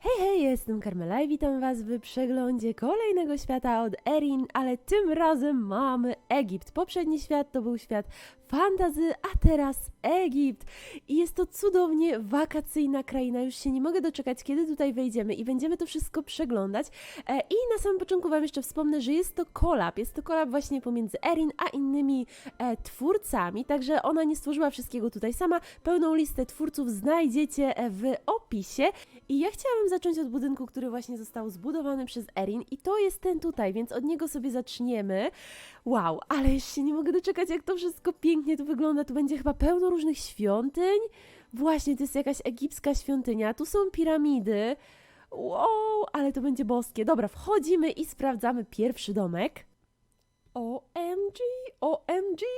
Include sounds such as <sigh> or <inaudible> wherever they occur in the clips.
Hey, hey. Jestem Carmela i witam Was w przeglądzie kolejnego świata od Erin, ale tym razem mamy Egipt. Poprzedni świat to był świat fantazy, a teraz Egipt. I jest to cudownie wakacyjna kraina. Już się nie mogę doczekać, kiedy tutaj wejdziemy i będziemy to wszystko przeglądać. E, I na samym początku Wam jeszcze wspomnę, że jest to kolab. Jest to kolab właśnie pomiędzy Erin a innymi e, twórcami, także ona nie stworzyła wszystkiego tutaj sama. Pełną listę twórców znajdziecie e, w opisie. I ja chciałabym zacząć od budynku, który właśnie został zbudowany przez Erin i to jest ten tutaj, więc od niego sobie zaczniemy. Wow, ale się nie mogę doczekać, jak to wszystko pięknie tu wygląda. Tu będzie chyba pełno różnych świątyń. Właśnie, to jest jakaś egipska świątynia. Tu są piramidy. Wow, ale to będzie boskie. Dobra, wchodzimy i sprawdzamy pierwszy domek. OMG, OMG! <gasps>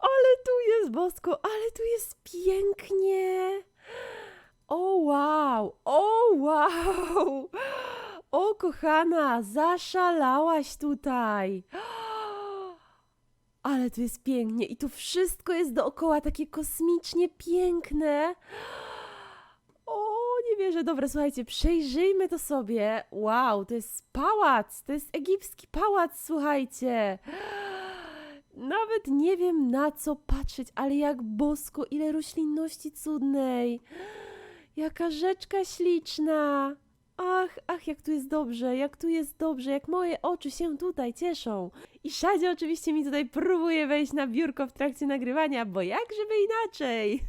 Ale tu jest bosko, ale tu jest pięknie! O wow, o wow! O kochana, zaszalałaś tutaj! Ale tu jest pięknie i tu wszystko jest dookoła takie kosmicznie piękne. O, nie wierzę. Dobra, słuchajcie, przejrzyjmy to sobie. Wow, to jest pałac, to jest egipski pałac, słuchajcie. Nawet nie wiem na co patrzeć, ale jak bosko, ile roślinności cudnej. Jaka rzeczka śliczna. Ach, ach, jak tu jest dobrze, jak tu jest dobrze, jak moje oczy się tutaj cieszą. I Szadzie oczywiście mi tutaj próbuje wejść na biurko w trakcie nagrywania, bo jak żeby inaczej.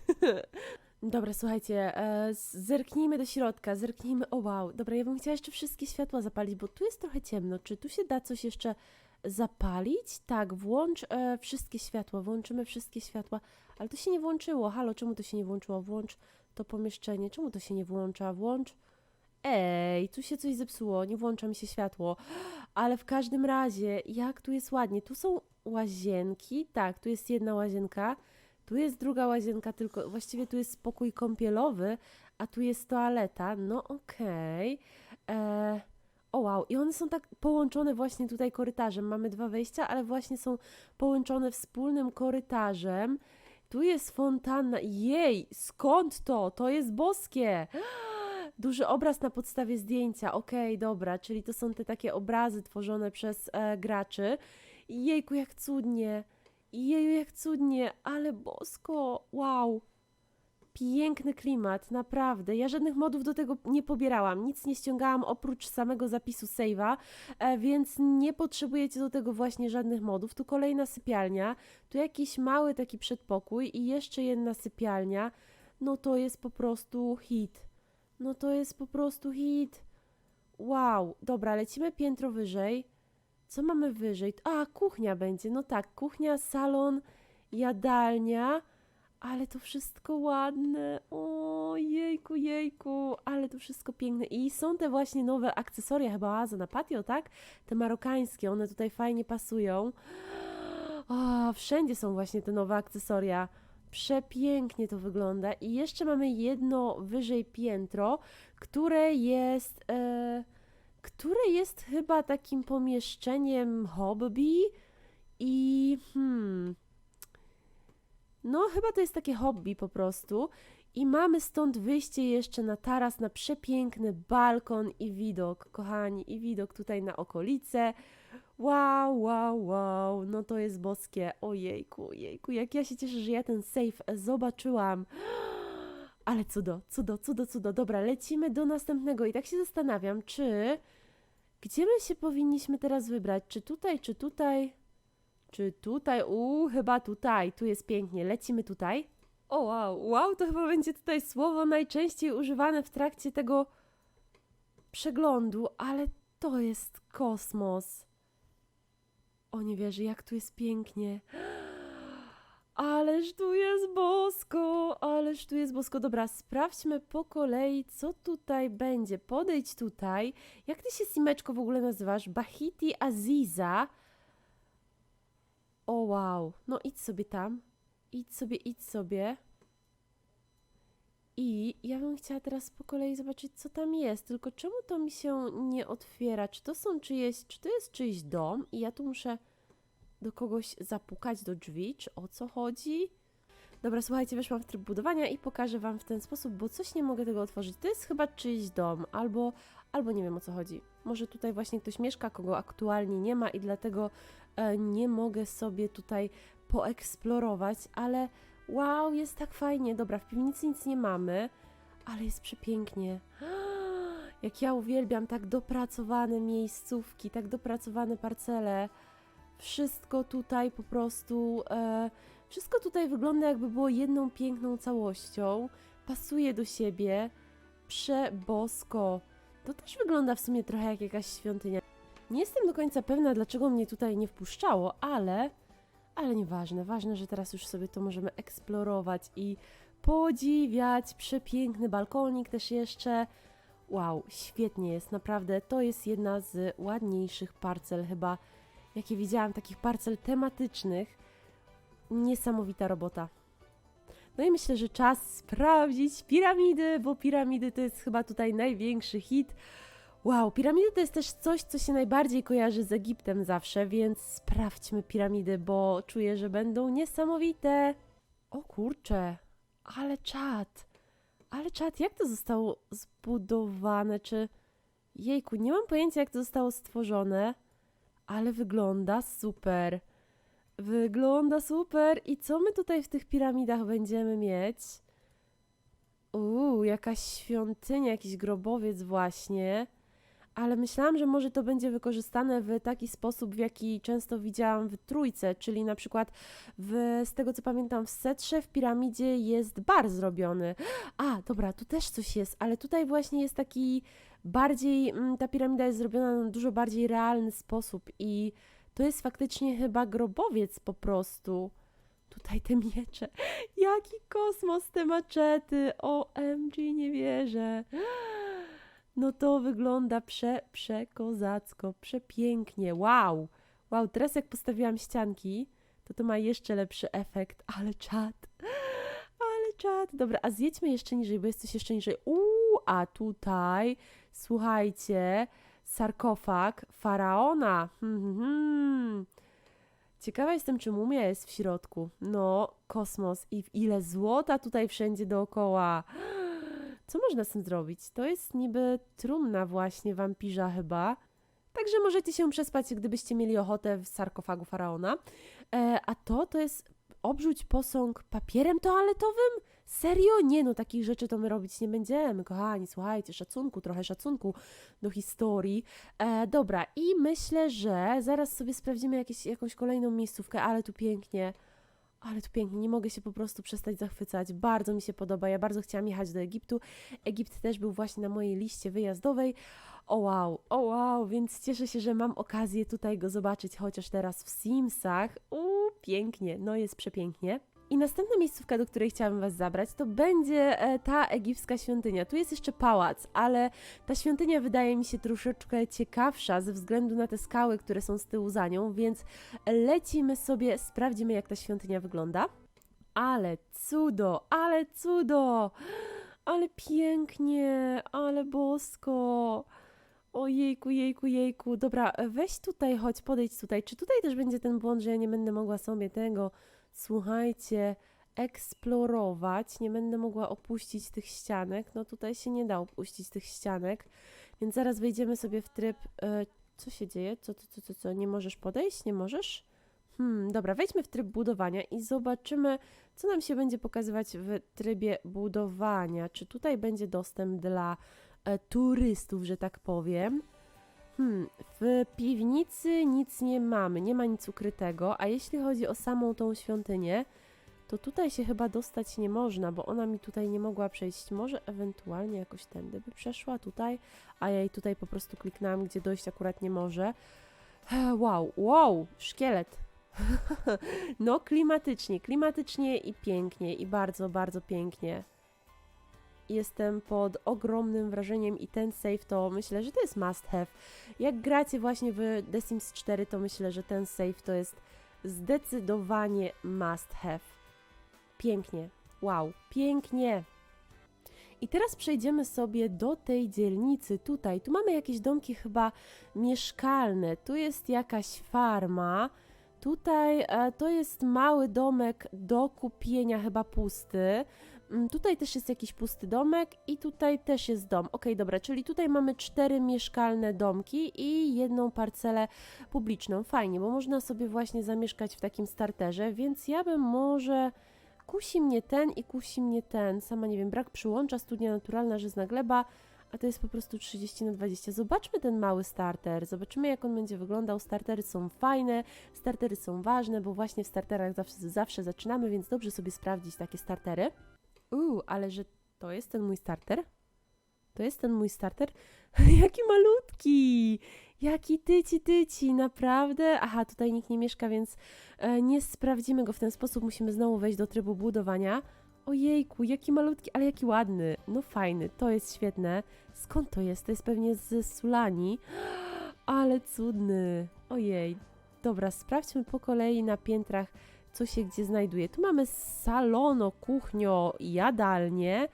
<laughs> Dobra, słuchajcie, e, zerknijmy do środka, zerknijmy, o wow, dobra, ja bym chciała jeszcze wszystkie światła zapalić, bo tu jest trochę ciemno, czy tu się da coś jeszcze zapalić? Tak, włącz e, wszystkie światła, włączymy wszystkie światła, ale to się nie włączyło, halo, czemu to się nie włączyło? Włącz to pomieszczenie, czemu to się nie włącza? Włącz... Ej, tu się coś zepsuło, nie włącza mi się światło. Ale w każdym razie, jak tu jest ładnie. Tu są łazienki, tak, tu jest jedna łazienka, tu jest druga łazienka, tylko właściwie tu jest spokój kąpielowy, a tu jest toaleta. No okej. E, O wow, i one są tak połączone właśnie tutaj korytarzem. Mamy dwa wejścia, ale właśnie są połączone wspólnym korytarzem. Tu jest fontanna. Jej, skąd to? To jest boskie. <gasps> Duży obraz na podstawie zdjęcia. Okej, dobra, czyli to są te takie obrazy tworzone przez e, graczy. Jejku, jak cudnie. Jeju, jak cudnie, ale bosko. Wow. Piękny klimat, naprawdę. Ja żadnych modów do tego nie pobierałam, nic nie ściągałam oprócz samego zapisu save'a, e, więc nie potrzebujecie do tego właśnie żadnych modów. Tu kolejna sypialnia, tu jakiś mały taki przedpokój i jeszcze jedna sypialnia. No to jest po prostu hit. No to jest po prostu hit. Wow, dobra, lecimy piętro wyżej. Co mamy wyżej? A, kuchnia będzie. No tak, kuchnia, salon, jadalnia. Ale to wszystko ładne. O, jejku, jejku, ale to wszystko piękne. I są te właśnie nowe akcesoria, chyba oaza na patio, tak? Te marokańskie, one tutaj fajnie pasują. O, wszędzie są właśnie te nowe akcesoria. Przepięknie to wygląda. I jeszcze mamy jedno wyżej piętro, które jest. E, które jest chyba takim pomieszczeniem hobby. I hmm. No, chyba to jest takie hobby po prostu. I mamy stąd wyjście jeszcze na taras, na przepiękny balkon i widok, kochani, i widok tutaj na okolice. Wow, wow, wow, no to jest boskie. Ojejku, jejku, jak ja się cieszę, że ja ten safe zobaczyłam. <gasps> Ale cudo, cudo, cudo, cudo. Dobra, lecimy do następnego i tak się zastanawiam, czy... Gdzie my się powinniśmy teraz wybrać? Czy tutaj, czy tutaj? Czy tutaj? Uuu, chyba tutaj. Tu jest pięknie. Lecimy tutaj. O wow, wow, to chyba będzie tutaj słowo najczęściej używane w trakcie tego przeglądu, ale to jest kosmos. O nie wierzę, jak tu jest pięknie. <gasps> Ależ tu jest bosko, ależ tu jest bosko. Dobra, sprawdźmy po kolei, co tutaj będzie. Podejdź tutaj. Jak ty się, Simeczko, w ogóle nazywasz? Bahiti Aziza. O wow, no idź sobie tam. Idź sobie, idź sobie. I ja bym chciała teraz po kolei zobaczyć, co tam jest. Tylko czemu to mi się nie otwiera? Czy to są czyjeś, czy to jest czyjś dom i ja tu muszę do kogoś zapukać do drzwi? Czy o co chodzi? Dobra, słuchajcie, weszłam w tryb budowania i pokażę wam w ten sposób, bo coś nie mogę tego otworzyć. To jest chyba czyjś dom, albo, albo nie wiem o co chodzi. Może tutaj właśnie ktoś mieszka, kogo aktualnie nie ma i dlatego nie mogę sobie tutaj poeksplorować, ale wow, jest tak fajnie. Dobra, w piwnicy nic nie mamy, ale jest przepięknie. <gasps> Jak ja uwielbiam tak dopracowane miejscówki, tak dopracowane parcele. Wszystko tutaj po prostu, e, wszystko tutaj wygląda jakby było jedną piękną całością. Pasuje do siebie. Przebosko. To też wygląda w sumie trochę jak jakaś świątynia. Nie jestem do końca pewna, dlaczego mnie tutaj nie wpuszczało, ale, ale nieważne. Ważne, że teraz już sobie to możemy eksplorować i podziwiać. Przepiękny balkonik też jeszcze. Wow, świetnie jest, naprawdę. To jest jedna z ładniejszych parcel chyba, jakie widziałam, takich parcel tematycznych. Niesamowita robota. No i myślę, że czas sprawdzić piramidy, bo piramidy to jest chyba tutaj największy hit. Wow, piramidy to jest też coś, co się najbardziej kojarzy z Egiptem zawsze, więc sprawdźmy piramidy, bo czuję, że będą niesamowite. O kurcze, ale czad. Ale czad, jak to zostało zbudowane? Czy. Jejku, nie mam pojęcia, jak to zostało stworzone, ale wygląda super. Wygląda super. I co my tutaj w tych piramidach będziemy mieć? Uuu, jakaś świątynia, jakiś grobowiec właśnie. Ale myślałam, że może to będzie wykorzystane w taki sposób, w jaki często widziałam w trójce, czyli na przykład w, z tego co pamiętam w setrze w piramidzie jest bar zrobiony. A, dobra, tu też coś jest, ale tutaj właśnie jest taki bardziej, mm, ta piramida jest zrobiona na dużo bardziej realny sposób i to jest faktycznie chyba grobowiec po prostu. Tutaj te miecze. <laughs> Jaki kosmos te maczety. OMG, nie wierzę. No to wygląda prze, przekozacko, przepięknie. Wow. Wow, teraz jak postawiłam ścianki, to to ma jeszcze lepszy efekt. Ale czad. Ale czad. Dobra, a zjedźmy jeszcze niżej, bo jest coś jeszcze niżej. Uuu, a tutaj, słuchajcie, sarkofag faraona. Hmm, hmm, hmm. Ciekawa jestem, czy mumia jest w środku. No, kosmos i ile złota tutaj wszędzie dookoła. Co można z tym zrobić? To jest niby trumna właśnie wampirza chyba. Także możecie się przespać, gdybyście mieli ochotę w sarkofagu faraona. E, a to to jest obrzuć posąg papierem toaletowym? Serio? Nie no, takich rzeczy to my robić nie będziemy, kochani. Słuchajcie, szacunku, trochę szacunku do historii. E, dobra, i myślę, że zaraz sobie sprawdzimy jakieś, jakąś kolejną miejscówkę, ale tu pięknie. Ale tu pięknie, nie mogę się po prostu przestać zachwycać. Bardzo mi się podoba. Ja bardzo chciałam jechać do Egiptu. Egipt też był właśnie na mojej liście wyjazdowej. O wow, o wow, więc cieszę się, że mam okazję tutaj go zobaczyć, chociaż teraz w Simsach. Uuu, pięknie, no jest przepięknie. I następna miejscówka, do której chciałabym Was zabrać, to będzie e, ta egipska świątynia. Tu jest jeszcze pałac, ale ta świątynia wydaje mi się troszeczkę ciekawsza ze względu na te skały, które są z tyłu za nią, więc lecimy sobie, sprawdzimy jak ta świątynia wygląda. Ale cudo, ale cudo! Ale pięknie, ale bosko! Ojejku, jejku, jejku. Dobra, weź tutaj, chodź, podejdź tutaj. Czy tutaj też będzie ten błąd, że ja nie będę mogła sobie tego, słuchajcie, eksplorować? Nie będę mogła opuścić tych ścianek. No tutaj się nie da opuścić tych ścianek. Więc zaraz wejdziemy sobie w tryb. E, co się dzieje? Co, co, co, co, co? Nie możesz podejść? Nie możesz? Hmm, dobra, wejdźmy w tryb budowania i zobaczymy, co nam się będzie pokazywać w trybie budowania. Czy tutaj będzie dostęp dla e, turystów, że tak powiem? Hmm, w piwnicy nic nie mamy, nie ma nic ukrytego, a jeśli chodzi o samą tą świątynię, to tutaj się chyba dostać nie można, bo ona mi tutaj nie mogła przejść. Może ewentualnie jakoś tędy by przeszła tutaj, a ja jej tutaj po prostu kliknęłam, gdzie dojść akurat nie może. <sighs> Wow, wow, szkielet. <laughs> No, klimatycznie, klimatycznie i pięknie, i bardzo, bardzo pięknie. Jestem pod ogromnym wrażeniem i ten save to myślę, że to jest must have. Jak gracie właśnie w The Sims 4, to myślę, że ten save to jest zdecydowanie must have. Pięknie. Wow, pięknie. I teraz przejdziemy sobie do tej dzielnicy tutaj. Tu mamy jakieś domki chyba mieszkalne. Tu jest jakaś farma. Tutaj e, to jest mały domek do kupienia, chyba pusty. Mm, Tutaj też jest jakiś pusty domek i tutaj też jest dom. Okej, dobra, czyli tutaj mamy cztery mieszkalne domki i jedną parcelę publiczną. Fajnie, bo można sobie właśnie zamieszkać w takim starterze, więc ja bym może... Kusi mnie ten i kusi mnie ten. Sama nie wiem, brak przyłącza, studnia naturalna, żyzna gleba, a to jest po prostu 30 na 20. Zobaczmy ten mały starter, zobaczymy jak on będzie wyglądał. Startery są fajne, startery są ważne, bo właśnie w starterach zawsze, zawsze zaczynamy, więc dobrze sobie sprawdzić takie startery. Uuu, ale że to jest ten mój starter? To jest ten mój starter? <laughs> Jaki malutki! Jaki tyci tyci, naprawdę? Aha, tutaj nikt nie mieszka, więc e, nie sprawdzimy go w ten sposób. Musimy znowu wejść do trybu budowania. Ojejku, jaki malutki, ale jaki ładny. No fajny, to jest świetne. Skąd to jest? To jest pewnie z Sulani. <gasps> Ale cudny. Ojej. Dobra, sprawdźmy po kolei na piętrach, co się gdzie znajduje. Tu mamy salono, kuchnio, jadalnię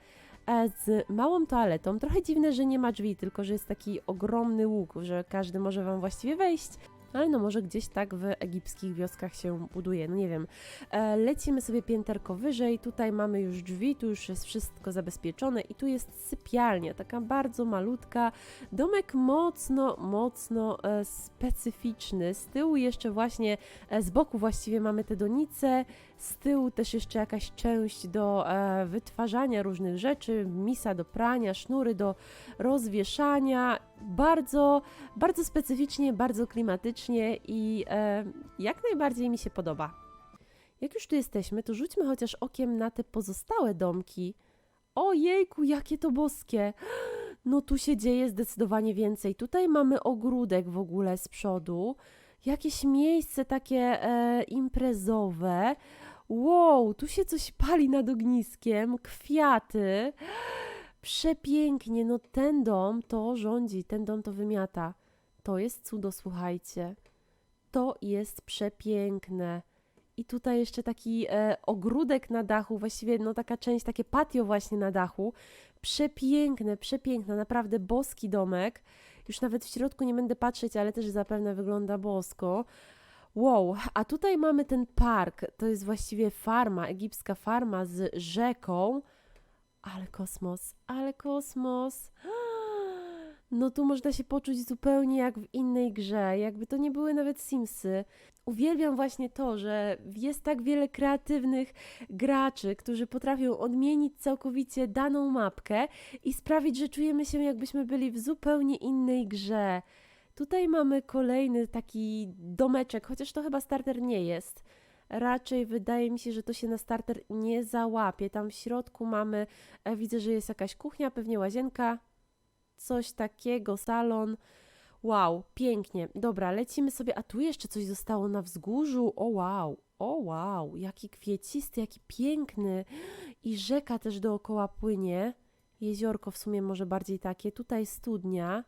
e, z małą toaletą. Trochę dziwne, że nie ma drzwi, tylko że jest taki ogromny łuk, że każdy może wam właściwie wejść. Ale no może gdzieś tak w egipskich wioskach się buduje, no nie wiem. E, lecimy sobie pięterko wyżej, tutaj mamy już drzwi, tu już jest wszystko zabezpieczone i tu jest sypialnia, taka bardzo malutka. Domek mocno, mocno e, specyficzny. Z tyłu jeszcze właśnie, e, z boku właściwie mamy te donice, z tyłu też jeszcze jakaś część do wytwarzania różnych rzeczy, misa do prania, sznury do rozwieszania. Bardzo, bardzo specyficznie, bardzo klimatycznie i e, jak najbardziej mi się podoba. Jak już tu jesteśmy, to rzućmy chociaż okiem na te pozostałe domki. Ojejku, jakie to boskie! No tu się dzieje zdecydowanie więcej. Tutaj mamy ogródek w ogóle z przodu, jakieś miejsce takie e, imprezowe. Wow, tu się coś pali nad ogniskiem, kwiaty. Przepięknie, no ten dom to rządzi, ten dom to wymiata. To jest cudo, słuchajcie. To jest przepiękne. I tutaj jeszcze taki e, ogródek na dachu, właściwie no taka część, takie patio właśnie na dachu. Przepiękne, przepiękne, naprawdę boski domek. Już nawet w środku nie będę patrzeć, ale też zapewne wygląda bosko. Wow, a tutaj mamy ten park. To jest właściwie farma, egipska farma z rzeką. Ale kosmos, ale kosmos. <gasps> No tu można się poczuć zupełnie jak w innej grze, jakby to nie były nawet Simsy. Uwielbiam właśnie to, że jest tak wiele kreatywnych graczy, którzy potrafią odmienić całkowicie daną mapkę i sprawić, że czujemy się jakbyśmy byli w zupełnie innej grze. Tutaj mamy kolejny taki domeczek, chociaż to chyba starter nie jest. Raczej wydaje mi się, że to się na starter nie załapie. Tam w środku mamy, e, widzę, że jest jakaś kuchnia, pewnie łazienka, coś takiego, salon. Wow, pięknie. Dobra, lecimy sobie. A tu jeszcze coś zostało na wzgórzu. O wow, o wow, jaki kwiecisty, jaki piękny. I rzeka też dookoła płynie. Jeziorko w sumie może bardziej takie. Tutaj studnia.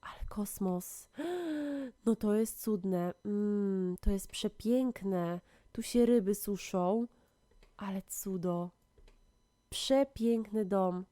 Ale kosmos. No to jest cudne. Mm, to jest przepiękne. Tu się ryby suszą. Ale cudo. Przepiękny dom.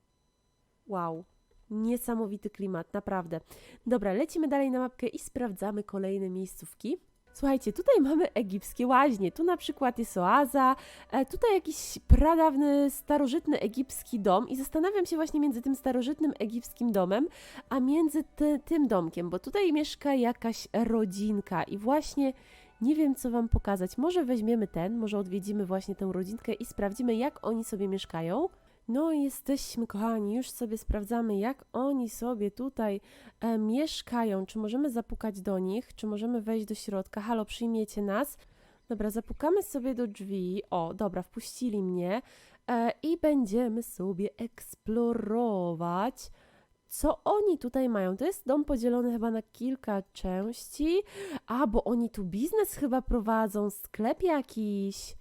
Wow. Niesamowity klimat, naprawdę. Dobra, lecimy dalej na mapkę i sprawdzamy kolejne miejscówki. Słuchajcie, tutaj mamy egipskie łaźnie. Tu na przykład jest oaza, e, tutaj jakiś pradawny, starożytny egipski dom i zastanawiam się właśnie między tym starożytnym egipskim domem, a między ty, tym domkiem, bo tutaj mieszka jakaś rodzinka i właśnie nie wiem, co Wam pokazać. Może weźmiemy ten, może odwiedzimy właśnie tę rodzinkę i sprawdzimy, jak oni sobie mieszkają. No jesteśmy, kochani, już sobie sprawdzamy, jak oni sobie tutaj e, mieszkają. Czy możemy zapukać do nich, czy możemy wejść do środka? Halo, przyjmiecie nas? Dobra, zapukamy sobie do drzwi. O, dobra, wpuścili mnie. E, I będziemy sobie eksplorować. Co oni tutaj mają? To jest dom podzielony chyba na kilka części. A, bo oni tu biznes chyba prowadzą, sklep jakiś.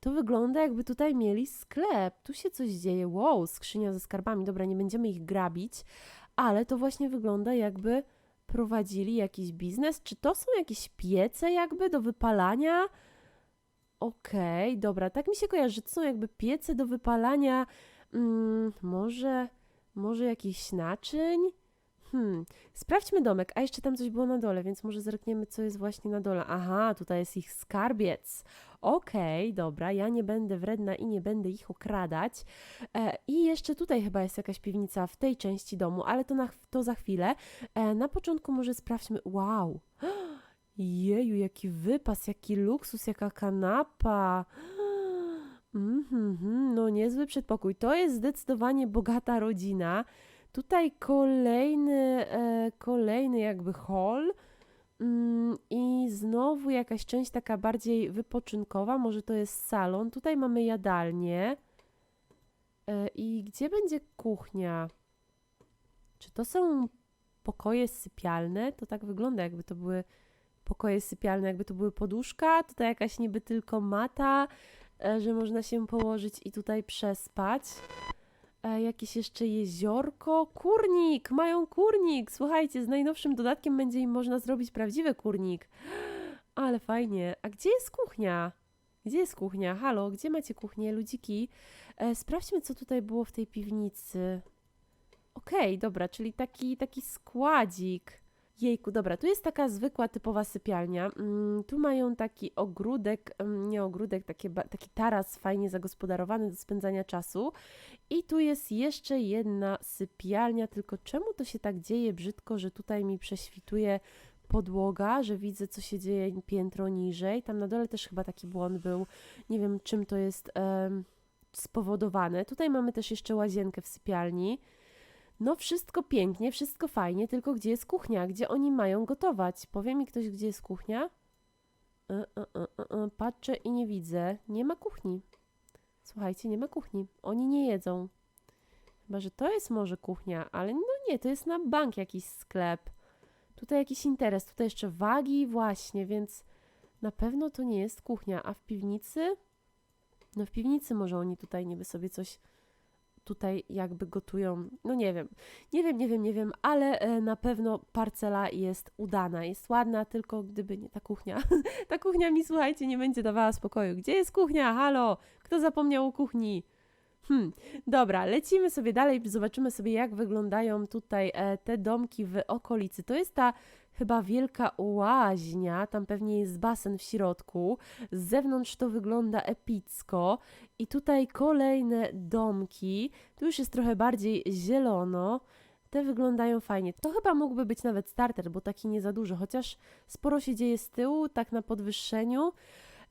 To wygląda jakby tutaj mieli sklep. Tu się coś dzieje. Wow, skrzynia ze skarbami. Dobra, nie będziemy ich grabić, ale to właśnie wygląda jakby prowadzili jakiś biznes. Czy to są jakieś piece jakby do wypalania? Okej, dobra, tak mi się kojarzy, to są jakby piece do wypalania mm, może, może jakichś naczyń? Hmm, sprawdźmy domek, a jeszcze tam coś było na dole, więc może zerkniemy, co jest właśnie na dole. Aha, tutaj jest ich skarbiec. Okej, dobra, ja nie będę wredna i nie będę ich okradać. E, I jeszcze tutaj chyba jest jakaś piwnica w tej części domu, ale to, na, to za chwilę. E, na początku może sprawdźmy. Wow! <gasps> Jeju, jaki wypas, jaki luksus, jaka kanapa. <gasps> Mhm, no niezły przedpokój. To jest zdecydowanie bogata rodzina. Tutaj kolejny, e, kolejny jakby hall. Mm, I znowu jakaś część taka bardziej wypoczynkowa, może to jest salon. Tutaj mamy jadalnię. E, I gdzie będzie kuchnia? Czy to są pokoje sypialne? To tak wygląda, jakby to były pokoje sypialne, jakby to były poduszka. Tutaj jakaś niby tylko mata, e, że można się położyć i tutaj przespać. E, jakieś jeszcze jeziorko. Kurnik! Mają kurnik! Słuchajcie, z najnowszym dodatkiem będzie im można zrobić prawdziwy kurnik. <gasps> Ale fajnie. A gdzie jest kuchnia? Gdzie jest kuchnia? Halo, gdzie macie kuchnię, ludziki? E, sprawdźmy, co tutaj było w tej piwnicy. Okej, dobra, czyli taki, taki składzik. Jejku, dobra, tu jest taka zwykła, typowa sypialnia. Mm, tu mają taki ogródek, mm, nie ogródek, taki taras fajnie zagospodarowany do spędzania czasu. I tu jest jeszcze jedna sypialnia, tylko czemu to się tak dzieje brzydko, że tutaj mi prześwituje podłoga, że widzę, co się dzieje piętro niżej. Tam na dole też chyba taki błąd był. Nie wiem, czym to jest spowodowane. Tutaj mamy też jeszcze łazienkę w sypialni. No, wszystko pięknie, wszystko fajnie, tylko gdzie jest kuchnia? Gdzie oni mają gotować? Powie mi ktoś, gdzie jest kuchnia? E, e, e, e, e, Patrzę i nie widzę. Nie ma kuchni. Słuchajcie, nie ma kuchni. Oni nie jedzą. Chyba, że to jest może kuchnia, ale no nie, to jest na bank jakiś sklep. Tutaj jakiś interes, tutaj jeszcze wagi, właśnie, więc na pewno to nie jest kuchnia. A w piwnicy? No w piwnicy może oni tutaj niby sobie coś tutaj jakby gotują. No nie wiem, nie wiem, nie wiem, nie wiem, ale e, na pewno parcela jest udana, jest ładna, tylko gdyby nie ta kuchnia. <laughs> ta kuchnia mi, słuchajcie, nie będzie dawała spokoju. Gdzie jest kuchnia? Halo? Kto zapomniał o kuchni? Hmm, dobra, lecimy sobie dalej, zobaczymy sobie, jak wyglądają tutaj e, te domki w okolicy. To jest ta chyba wielka łaźnia, tam pewnie jest basen w środku. Z zewnątrz to wygląda epicko. I tutaj kolejne domki. Tu już jest trochę bardziej zielono. Te wyglądają fajnie. To chyba mógłby być nawet starter, bo taki nie za dużo, chociaż sporo się dzieje z tyłu, tak na podwyższeniu.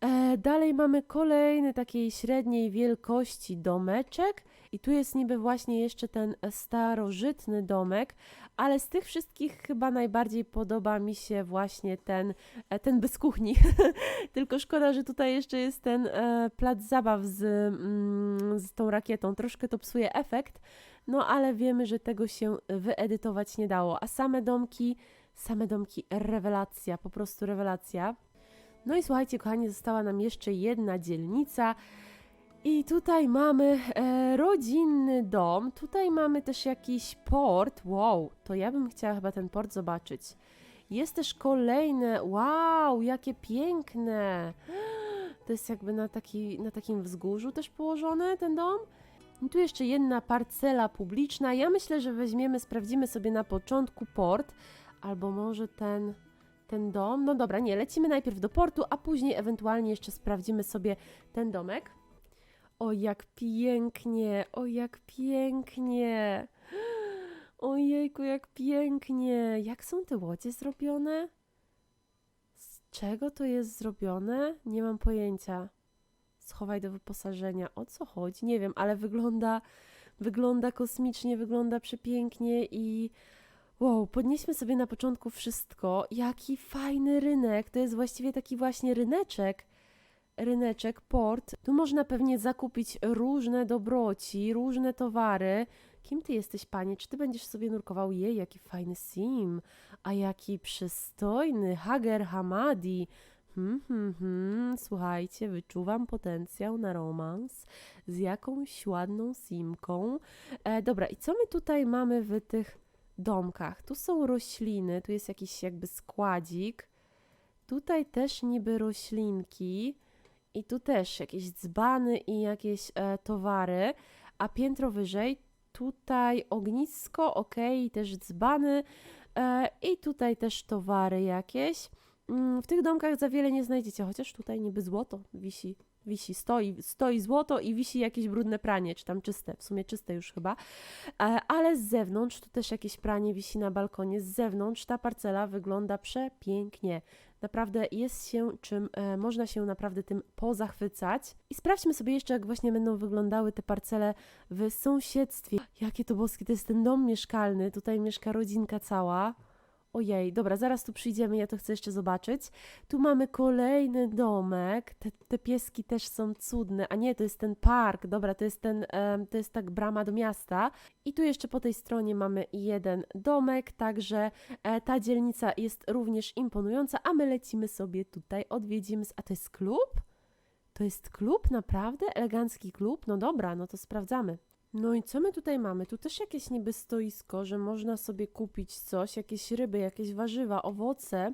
E, dalej mamy kolejny takiej średniej wielkości domeczek i tu jest niby właśnie jeszcze ten starożytny domek, ale z tych wszystkich chyba najbardziej podoba mi się właśnie ten, e, ten bez kuchni. <laughs> Tylko szkoda, że tutaj jeszcze jest ten e, plac zabaw z, mm, z tą rakietą. Troszkę to psuje efekt, no ale wiemy, że tego się wyedytować nie dało. A same domki, same domki, rewelacja, po prostu rewelacja. No i słuchajcie, kochani, została nam jeszcze jedna dzielnica. I tutaj mamy e, rodzinny dom. Tutaj mamy też jakiś port. Wow, to ja bym chciała chyba ten port zobaczyć. Jest też kolejne. Wow, jakie piękne. To jest jakby na, taki, na takim wzgórzu też położone ten dom. I tu jeszcze jedna parcela publiczna. Ja myślę, że weźmiemy, sprawdzimy sobie na początku port, albo może ten ten dom. No dobra, nie, lecimy najpierw do portu, a później ewentualnie jeszcze sprawdzimy sobie ten domek. O, jak pięknie, o, jak pięknie. Ojejku, jak pięknie. Jak są te łodzie zrobione? Z czego to jest zrobione? Nie mam pojęcia. Schowaj do wyposażenia. O co chodzi? Nie wiem, ale wygląda, wygląda kosmicznie, wygląda przepięknie i Wow, podnieśmy sobie na początku wszystko. Jaki fajny rynek. To jest właściwie taki właśnie ryneczek. Ryneczek, port. Tu można pewnie zakupić różne dobroci, różne towary. Kim ty jesteś, panie? Czy ty będziesz sobie nurkował? Jej, jaki fajny sim. A jaki przystojny. Hager Hamadi. Hmm, hmm, hmm. Słuchajcie, wyczuwam potencjał na romans z jakąś ładną simką. E, dobra, i co my tutaj mamy w tych domkach. Tu są rośliny, tu jest jakiś jakby składzik. Tutaj też niby roślinki. I tu też jakieś dzbany i jakieś e, towary. A piętro wyżej, tutaj ognisko, ok, też dzbany e, i tutaj też towary jakieś. Mm, W tych domkach za wiele nie znajdziecie, chociaż tutaj niby złoto wisi, wisi, stoi, stoi złoto i wisi jakieś brudne pranie, czy tam czyste, w sumie czyste już chyba. E, Ale z zewnątrz, tu też jakieś pranie wisi na balkonie, z zewnątrz ta parcela wygląda przepięknie. Naprawdę jest się czym, e, można się naprawdę tym pozachwycać. I sprawdźmy sobie jeszcze, jak właśnie będą wyglądały te parcele w sąsiedztwie. Jakie to boskie, to jest ten dom mieszkalny, tutaj mieszka rodzinka cała. Ojej, dobra, zaraz tu przyjdziemy, ja to chcę jeszcze zobaczyć. Tu mamy kolejny domek. Te, te pieski też są cudne. A nie, to jest ten park. Dobra, to jest ten, em, to jest tak brama do miasta. I tu jeszcze po tej stronie mamy jeden domek, także e, ta dzielnica jest również imponująca, a my lecimy sobie tutaj, odwiedzimy. A to jest klub? To jest klub, naprawdę? Elegancki klub? No dobra, no to sprawdzamy. No i co my tutaj mamy? Tu też jakieś niby stoisko, że można sobie kupić coś, jakieś ryby, jakieś warzywa, owoce.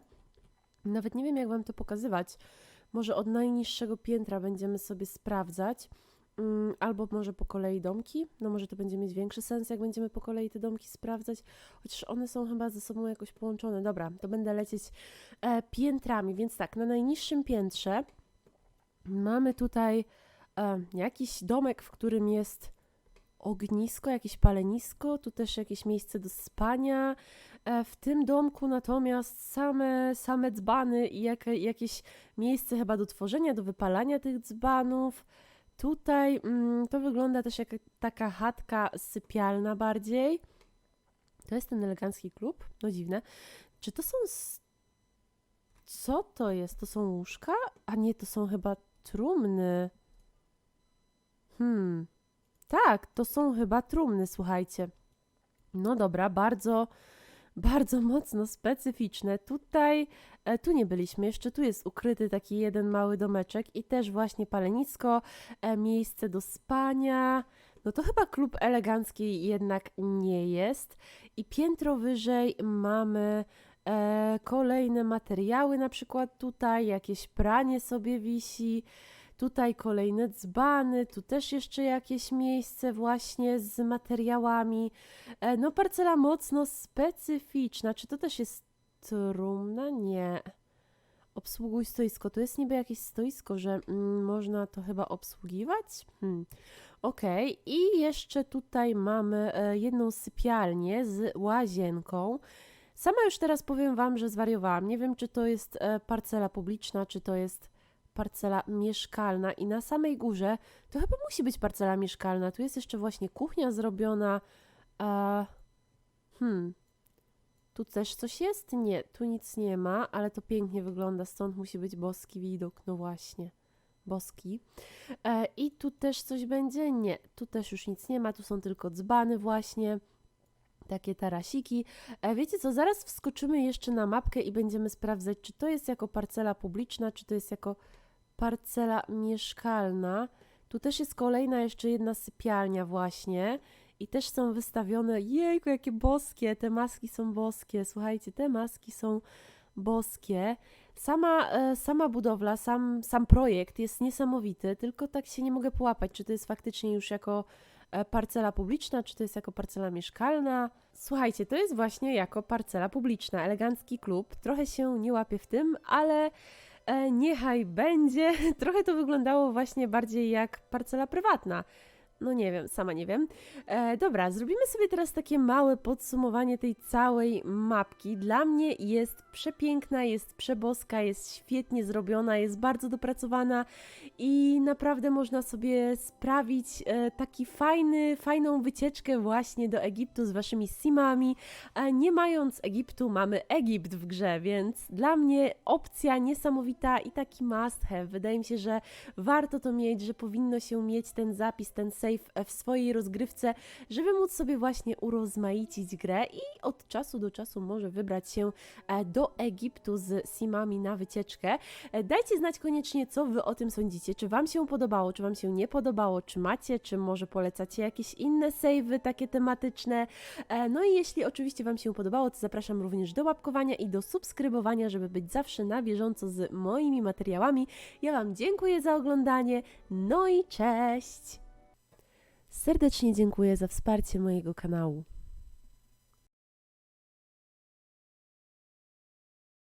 Nawet nie wiem, jak wam to pokazywać. Może od najniższego piętra będziemy sobie sprawdzać. Mm, Albo może po kolei domki. No może to będzie mieć większy sens, jak będziemy po kolei te domki sprawdzać. Chociaż one są chyba ze sobą jakoś połączone. Dobra, to będę lecieć e, piętrami. Więc tak, na najniższym piętrze mamy tutaj e, jakiś domek, w którym jest ognisko, jakieś palenisko, tu też jakieś miejsce do spania. E, W tym domku natomiast same, same dzbany i jak, jakieś miejsce chyba do tworzenia, do wypalania tych dzbanów. Tutaj mm, to wygląda też jak taka chatka sypialna bardziej. To jest ten elegancki klub? No dziwne. Czy to są... Co to jest? To są łóżka? A nie, to są chyba trumny. Hmm. Tak, to są chyba trumny, słuchajcie. No dobra, bardzo, bardzo mocno specyficzne. Tutaj, e, tu nie byliśmy, jeszcze tu jest ukryty taki jeden mały domeczek i też właśnie palenisko, e, miejsce do spania. No to chyba klub elegancki jednak nie jest. I piętro wyżej mamy e, kolejne materiały, na przykład tutaj jakieś pranie sobie wisi. Tutaj kolejne dzbany, tu też jeszcze jakieś miejsce właśnie z materiałami. E, No parcela mocno specyficzna. Czy to też jest trumna? Nie. Obsługuj stoisko. To jest niby jakieś stoisko, że mm, można to chyba obsługiwać? Hmm. Okej. I jeszcze tutaj mamy e, jedną sypialnię z łazienką. Sama już teraz powiem Wam, że zwariowałam. Nie wiem, czy to jest e, parcela publiczna, czy to jest parcela mieszkalna i na samej górze to chyba musi być parcela mieszkalna. Tu jest jeszcze właśnie kuchnia zrobiona. A, hmm. Tu też coś jest? Nie, tu nic nie ma, ale to pięknie wygląda, stąd musi być boski widok. No właśnie, boski. E, I tu też coś będzie? Nie, tu też już nic nie ma, tu są tylko dzbany właśnie. Takie tarasiki. E, wiecie co, zaraz wskoczymy jeszcze na mapkę i będziemy sprawdzać, czy to jest jako parcela publiczna, czy to jest jako parcela mieszkalna. Tu też jest kolejna jeszcze jedna sypialnia właśnie i też są wystawione, jejku, jakie boskie, te maski są boskie, słuchajcie, te maski są boskie. Sama, e, sama budowla, sam, sam projekt jest niesamowity, tylko tak się nie mogę połapać, czy to jest faktycznie już jako e, parcela publiczna, czy to jest jako parcela mieszkalna. Słuchajcie, to jest właśnie jako parcela publiczna, elegancki klub. Trochę się nie łapię w tym, ale e, niechaj będzie. <laughs> Trochę to wyglądało właśnie bardziej jak parcela prywatna. No nie wiem, sama nie wiem. E, dobra, zrobimy sobie teraz takie małe podsumowanie tej całej mapki. Dla mnie jest przepiękna, jest przeboska, jest świetnie zrobiona, jest bardzo dopracowana i naprawdę można sobie sprawić e, taki fajny, fajną wycieczkę właśnie do Egiptu z waszymi simami. A nie mając Egiptu, mamy Egipt w grze, więc dla mnie opcja niesamowita i taki must have. Wydaje mi się, że warto to mieć, że powinno się mieć ten zapis, ten save w swojej rozgrywce, żeby móc sobie właśnie urozmaicić grę i od czasu do czasu może wybrać się e, do Egiptu z simami na wycieczkę. E, Dajcie znać koniecznie, co wy o tym sądzicie. Czy wam się podobało, czy wam się nie podobało, czy macie, czy może polecacie jakieś inne savey takie tematyczne. E, No i jeśli oczywiście wam się podobało, to zapraszam również do łapkowania i do subskrybowania, żeby być zawsze na bieżąco z moimi materiałami. Ja wam dziękuję za oglądanie. No i cześć! Serdecznie dziękuję za wsparcie mojego kanału.